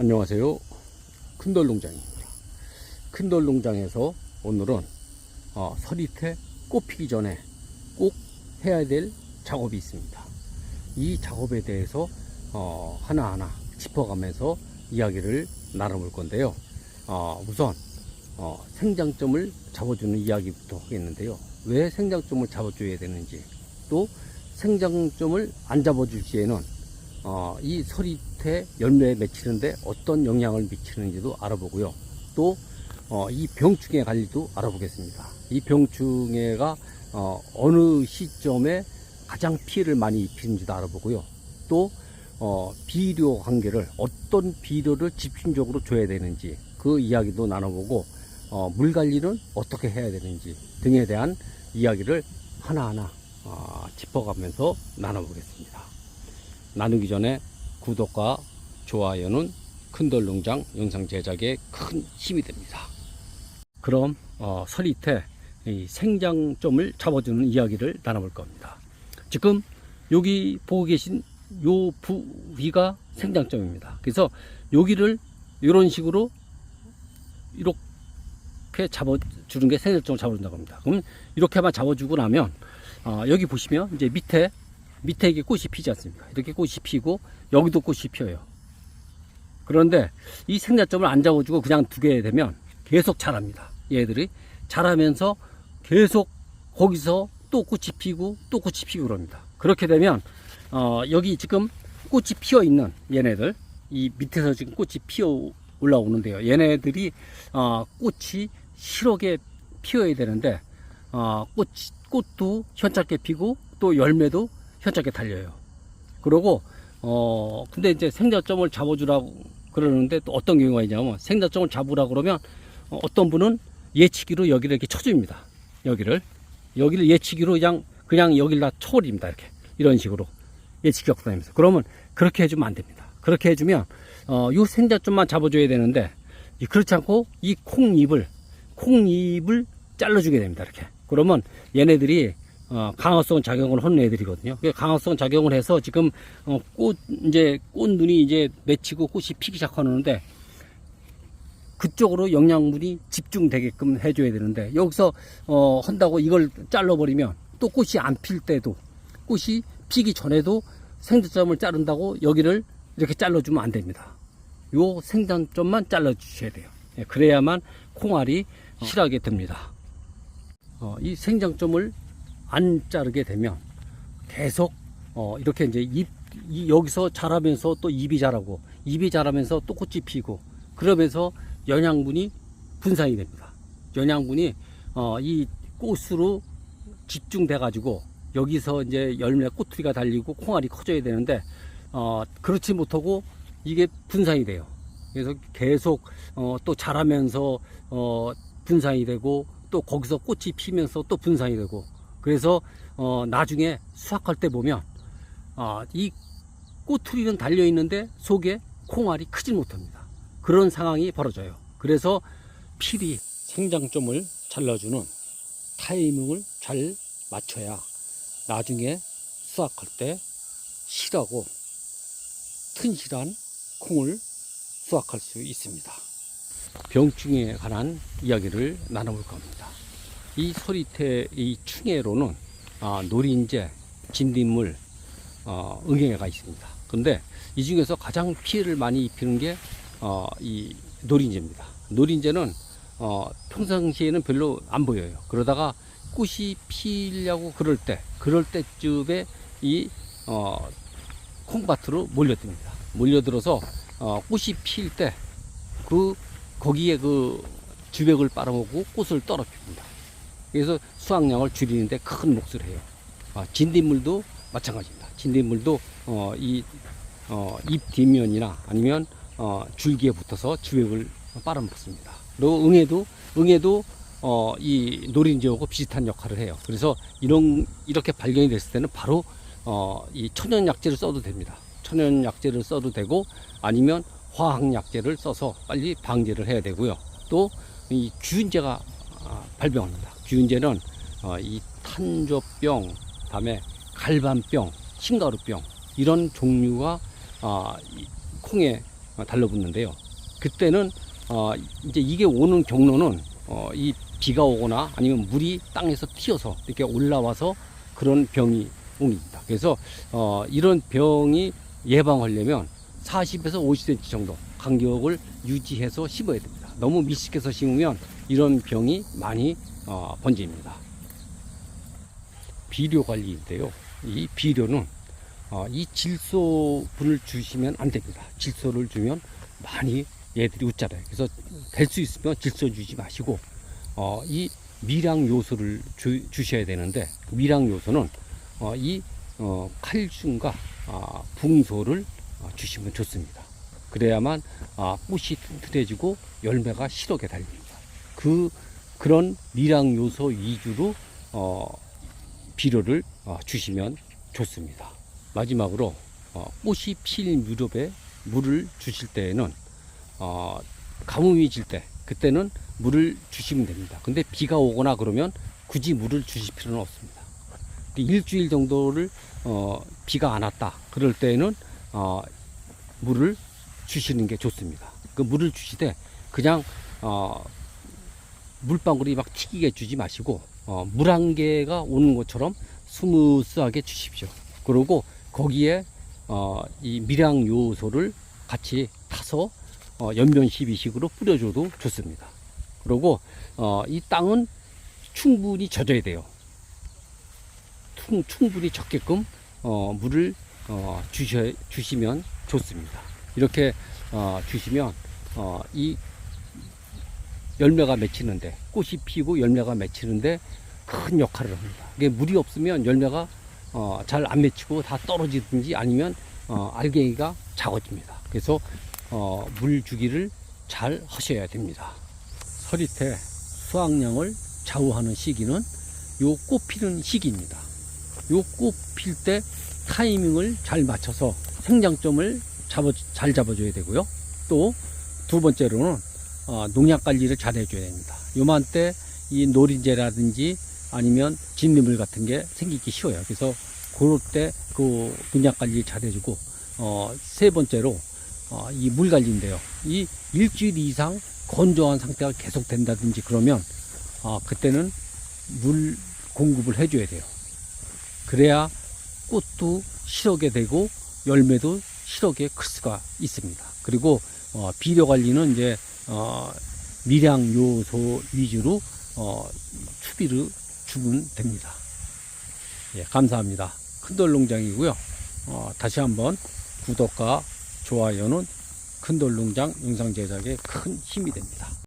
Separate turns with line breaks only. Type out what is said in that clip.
안녕하세요. 큰돌농장입니다. 큰돌농장에서 오늘은 어, 서리태 꽃 피기 전에 꼭 해야 될 작업이 있습니다. 이 작업에 대해서 어, 하나하나 짚어가면서 이야기를 나눠볼 건데요. 어, 우선 어, 생장점을 잡아주는 이야기부터 하겠는데요. 왜 생장점을 잡아줘야 되는지 또 생장점을 안 잡아줄 시에는 어, 이 서리태 열매에 맺히는데 어떤 영향을 미치는지도 알아보고요. 또, 어, 이 병충해 관리도 알아보겠습니다. 이 병충해가, 어, 어느 시점에 가장 피해를 많이 입히는지도 알아보고요. 또, 어, 비료 관계를 어떤 비료를 집중적으로 줘야 되는지 그 이야기도 나눠보고, 어, 물 관리는 어떻게 해야 되는지 등에 대한 이야기를 하나하나, 어, 짚어가면서 나눠보겠습니다. 나누기 전에 구독과 좋아요는 큰돌 농장 영상 제작에 큰 힘이 됩니다. 그럼 어, 서리태 이 생장점을 잡아주는 이야기를 나눠볼 겁니다. 지금 여기 보고 계신 요 부위가 생장점입니다. 그래서 여기를 이런 식으로 이렇게 잡아주는 게 생장점을 잡아준다고 합니다. 그럼 이렇게만 잡아주고 나면 어, 여기 보시면 이제 밑에 밑에 이게 꽃이 피지 않습니까? 이렇게 꽃이 피고 여기도 꽃이 피어요. 그런데 이 생장점을 안 잡아주고 그냥 두게 되면 계속 자랍니다. 얘들이 자라면서 계속 거기서 또 꽃이 피고 또 꽃이 피고 그럽니다. 그렇게 되면 어, 여기 지금 꽃이 피어 있는 얘네들 이 밑에서 지금 꽃이 피어 올라오는데요. 얘네들이 어, 꽃이 실하게 피어야 되는데 어, 꽃 꽃도 현착게 피고 또 열매도 현착게 달려요. 그러고 어 근데 이제 생자점을 잡아주라고 그러는데 또 어떤 경우가 있냐면 생자점을 잡으라 그러면 어, 어떤 분은 예치기로 여기를 이렇게 쳐줍니다. 여기를 여기를 예치기로 그냥 그냥 여기다 쳐버립니다. 이렇게 이런 식으로 예치기 다니면서 그러면 그렇게 해주면 안 됩니다. 그렇게 해주면 어요 생자점만 잡아줘야 되는데 이 그렇지 않고 이 콩잎을 콩잎을 잘라주게 됩니다. 이렇게 그러면 얘네들이 어, 강화성 작용을 하는 애들이거든요. 그 강화성 작용을 해서 지금 어, 꽃 이제 꽃 눈이 이제 맺히고 꽃이 피기 시작하는데 그쪽으로 영양분이 집중되게끔 해줘야 되는데 여기서 어, 한다고 이걸 잘라버리면 또 꽃이 안 필 때도 꽃이 피기 전에도 생장점을 자른다고 여기를 이렇게 잘라주면 안 됩니다. 요 생장점만 잘라주셔야 돼요. 예, 그래야만 콩알이 실하게 됩니다. 어, 이 생장점을 안 자르게 되면 계속 어, 이렇게 이제 잎 이, 여기서 자라면서 또 잎이 자라고 잎이 자라면서 또 꽃이 피고 그러면서 영양분이 분산이 됩니다. 영양분이 어, 이 꽃으로 집중돼 가지고 여기서 이제 열매 꼬투리가 달리고 콩알이 커져야 되는데 어, 그렇지 못하고 이게 분산이 돼요. 그래서 계속 어, 또 자라면서 어, 분산이 되고 또 거기서 꽃이 피면서 또 분산이 되고 그래서 어, 나중에 수확할 때 보면 어, 이 꼬투리는 달려 있는데 속에 콩알이 크질 못합니다. 그런 상황이 벌어져요. 그래서 필히 생장점을 잘라주는 타이밍을 잘 맞춰야 나중에 수확할 때 실하고 튼실한 콩을 수확할 수 있습니다. 병충해에 관한 이야기를 나눠볼 겁니다. 이 소리태 이 충해로는 아, 노린재, 진딧물, 어, 응애가 있습니다. 근데 이 중에서 가장 피해를 많이 입히는 게 어, 이 노린재입니다. 노린재는 어, 평상시에는 별로 안 보여요. 그러다가 꽃이 피려고 그럴 때, 그럴 때쯤에 이 어, 콩밭으로 몰려듭니다. 몰려들어서 어, 꽃이 필 때 그 거기에 그 주백을 빨아먹고 꽃을 떨어뜨립니다. 그래서 수확량을 줄이는데 큰 몫을 해요. 아, 진딧물도 마찬가지입니다. 진딧물도 어, 이 어, 잎 뒷면이나 아니면 어, 줄기에 붙어서 주백을 빨아먹습니다. 그리고 응애도 응애도 어, 이 노린재하고 비슷한 역할을 해요. 그래서 이런 이렇게 발견이 됐을 때는 바로 어, 이 천연 약재를 써도 됩니다. 천연 약재를 써도 되고 아니면 화학 약재를 써서 빨리 방제를 해야 되고요. 또 이 균제가 아, 발병합니다. 균제는 어, 이 탄저병, 다음에 갈반병, 흰가루병 이런 종류가 아, 이 콩에 어, 달라붙는데요. 그때는 어, 이제 이게 오는 경로는 어, 이 비가 오거나 아니면 물이 땅에서 튀어서 이렇게 올라와서 그런 병이 옵니다. 그래서 어, 이런 병이 예방하려면 40에서 50cm 정도 간격을 유지해서 심어야 됩니다. 너무 밀식해서 심으면 이런 병이 많이 어, 번집니다. 비료 관리인데요. 이 비료는 어, 이 질소분을 주시면 안 됩니다. 질소를 주면 많이 얘들이 웃잖아요. 그래서 될 수 있으면 질소 주지 마시고 어, 이 미량 요소를 주, 주셔야 되는데 미량 요소는 어, 이 어, 칼슘과 아, 붕소를 어, 주시면 좋습니다. 그래야만 아, 꽃이 튼튼해지고 열매가 실하게 달립니다. 그 그런 미량 요소 위주로 어, 비료를 어, 주시면 좋습니다. 마지막으로 어, 꽃이 필 무렵에 물을 주실 때에는 어, 가뭄이 질 때 그때는 물을 주시면 됩니다. 근데 비가 오거나 그러면 굳이 물을 주실 필요는 없습니다. 일주일 정도를 어, 비가 안 왔다 그럴 때에는 어, 물을 주시는 게 좋습니다. 그 물을 주시되 그냥 어, 물방울이 막 튀기게 주지 마시고 어, 물 한 개가 오는 것처럼 스무스하게 주십시오. 그리고 거기에 어, 이 미량 요소를 같이 타서 어, 연변 12식으로 뿌려줘도 좋습니다. 그리고 어, 이 땅은 충분히 젖어야 돼요. 충, 충분히 젖게끔 어, 물을 어, 주셔, 주시면 좋습니다. 이렇게 어, 주시면 어, 이 열매가 맺히는데 꽃이 피고 열매가 맺히는데 큰 역할을 합니다. 이게 물이 없으면 열매가 어, 잘 안 맺히고 다 떨어지든지 아니면 어, 알갱이가 작아집니다. 그래서 어, 물 주기를 잘 하셔야 됩니다. 서리태 수확량을 좌우하는 시기는 요 꽃 피는 시기입니다. 요 꽃 필 때 타이밍을 잘 맞춰서 생장점을 잡아, 잘 잡아줘야 되고요. 또 두 번째로는 어, 농약 관리를 잘 해줘야 됩니다. 요맘때 이 노린재라든지 아니면 진딧물 같은 게 생기기 쉬워요. 그래서 그럴 때그 농약 관리 잘 해주고 어, 세 번째로 어, 이 물 관리인데요. 이 일주일 이상 건조한 상태가 계속 된다든지 그러면 어, 그때는 물 공급을 해줘야 돼요. 그래야 꽃도 실하게 되고 열매도 클 수가 있습니다. 그리고 어, 비료 관리는 이제 어, 미량 요소 위주로 어, 추비를 주면 됩니다. 예, 감사합니다. 큰돌 농장이고요. 어, 다시 한번 구독과 좋아요는 큰돌 농장 영상 제작에 큰 힘이 됩니다.